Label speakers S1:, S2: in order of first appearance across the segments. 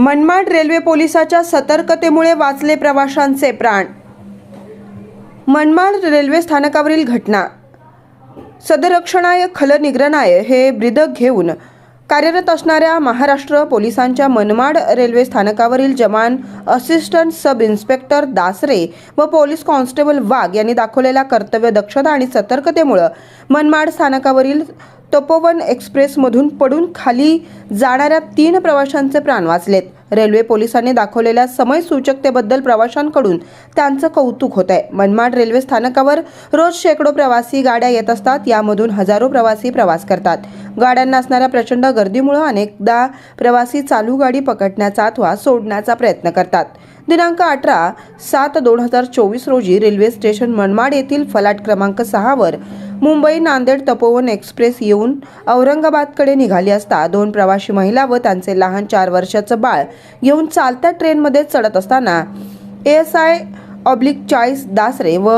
S1: Manmad railway पोलिसाच्या सतर्कतेमुळे वाचले प्रवाशांचे प्राण. मनमाड रेल्वे स्थानकावरील घटना. सदरक्षणाय खलनिग्रनाय हे ब्रिदक घेऊन कार्यरत असणाऱ्या महाराष्ट्र पोलिसांच्या मनमाड रेल्वे स्थानकावरील जवान असिस्टंट सब इन्स्पेक्टर दासरे व पोलीस कॉन्स्टेबल वाघ यांनी दाखवलेल्या कर्तव्य दक्षता आणि सतर्कतेमुळं मनमाड स्थानकावरील तपोवन एक्सप्रेसमधून पडून खाली जाणाऱ्या तीन प्रवाशांचे प्राण वाचलेत. रेल्वे पोलिसांनी दाखवलेल्या समय सूचकतेबद्दल प्रवाशांकडून त्यांचं कौतुक होत आहे मनमाड रेल्वे स्थानकावर रोज शेकडो प्रवासी गाड्या येत असतात. यामधून हजारो प्रवासी प्रवास करतात. गाड्यांना असणाऱ्या प्रचंड गर्दीमुळे अनेकदा प्रवासी चालू गाडी पकडण्याचा अथवा सोडण्याचा प्रयत्न करतात. दिनांक अठरा सात दोन हजार चोवीस रोजी रेल्वे स्टेशन मनमाड येथील फलाट क्रमांक सहावर मुंबई नांदेड तपोवन एक्सप्रेस येऊन औरंगाबादकडे निघाली असता दोन प्रवासी महिला व त्यांचे लहान चार वर्षाचं बाळ घेऊन चालत्या ट्रेनमध्ये चढत असताना एस आय ऑब्लिक चाळीस दासरे व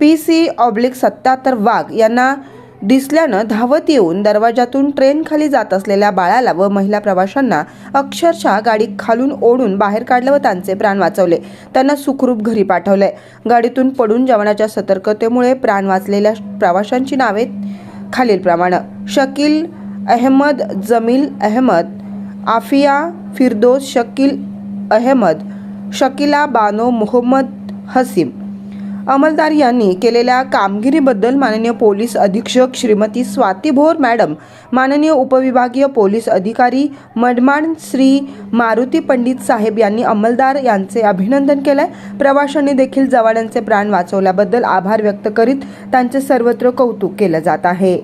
S1: पी सी ऑब्लिक सत्याहत्तर वाघ यांना दिसल्यानं धावत येऊन दरवाजातून ट्रेन खाली जात असलेल्या बाळाला व महिला प्रवाशांना अक्षरशः गाडी खालून ओढून बाहेर काढलं व त्यांचे प्राण वाचवले. त्यांना सुखरूप घरी पाठवले गाडीतून पडून जवानाच्या सतर्कतेमुळे प्राण वाचलेल्या प्रवाशांची नावे खालीलप्रमाणे शकील अहमद जमील अहमद आफिया फिरदोस शकील अहमद शकिला बानो मोहम्मद हसीम अमलदार यांनी केलेल्या कामगिरीबद्दल माननीय पोलीस अधीक्षक श्रीमती स्वाती भोर मॅडम माननीय उपविभागीय पोलीस अधिकारी मडमाण श्री मारुती पंडित साहेब यांनी अंमलदार यांचे अभिनंदन केलंय. प्रवाशांनी देखील जवानांचे प्राण वाचवल्याबद्दल आभार व्यक्त करीत त्यांचे सर्वत्र कौतुक केलं जात आहे.